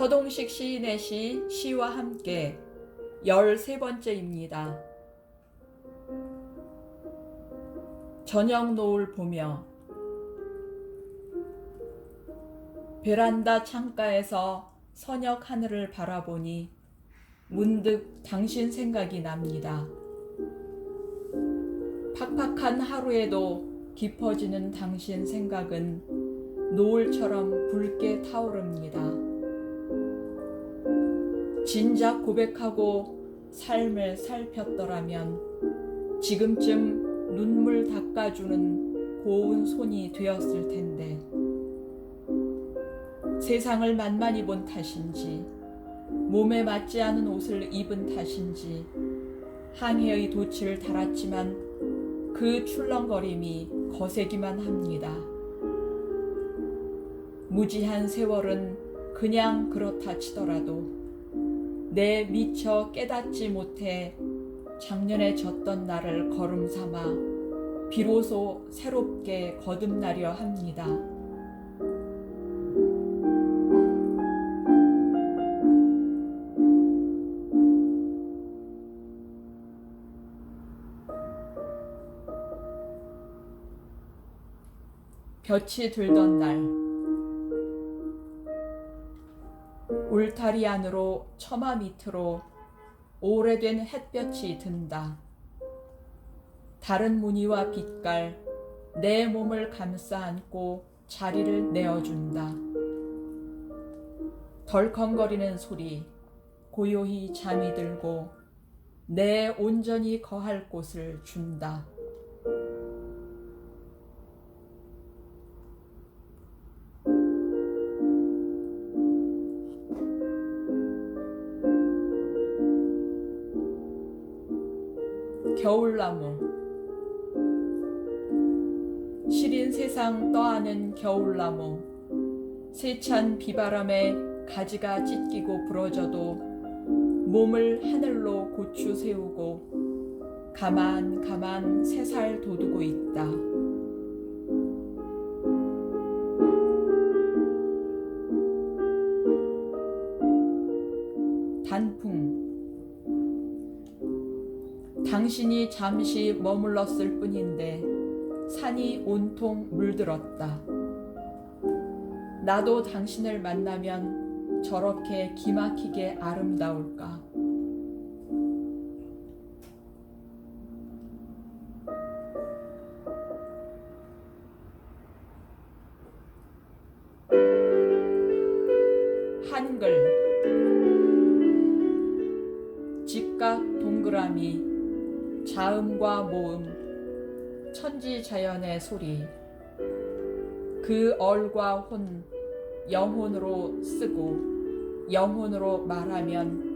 허동식 시인의 시 시와 함께 13번째입니다. 저녁 노을 보며 베란다 창가에서 서녁 하늘을 바라보니 문득 당신 생각이 납니다. 팍팍한 하루에도 깊어지는 당신 생각은 노을처럼 붉게 타오릅니다. 진작 고백하고 삶을 살폈더라면 지금쯤 눈물 닦아주는 고운 손이 되었을 텐데 세상을 만만히 본 탓인지 몸에 맞지 않은 옷을 입은 탓인지 항해의 돛을 달았지만 그 출렁거림이 거세기만 합니다. 무지한 세월은 그냥 그렇다 치더라도 내 미처 깨닫지 못해 작년에 졌던 날을 걸음 삼아 비로소 새롭게 거듭나려 합니다. 볕이 들던 날 울타리 안으로 처마 밑으로 오래된 햇볕이 든다. 다른 무늬와 빛깔 내 몸을 감싸 안고 자리를 내어준다. 덜컹거리는 소리 고요히 잠이 들고 내 온전히 거할 곳을 준다. 겨울나무. 시린 세상 떠안은 겨울나무. 세찬 비바람에 가지가 찢기고 부러져도 몸을 하늘로 고추 세우고 가만 가만 새살 돋우고 있다. 단풍 당신이 잠시 머물렀을 뿐인데 산이 온통 물들었다. 나도 당신을 만나면 저렇게 기막히게 아름다울까? 한글 직각 동그라미 자음과 모음, 천지 자연의 소리, 그 얼과 혼, 영혼으로 쓰고 영혼으로 말하면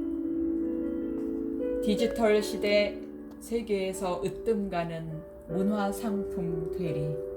디지털 시대 세계에서 으뜸 가는 문화 상품 되리.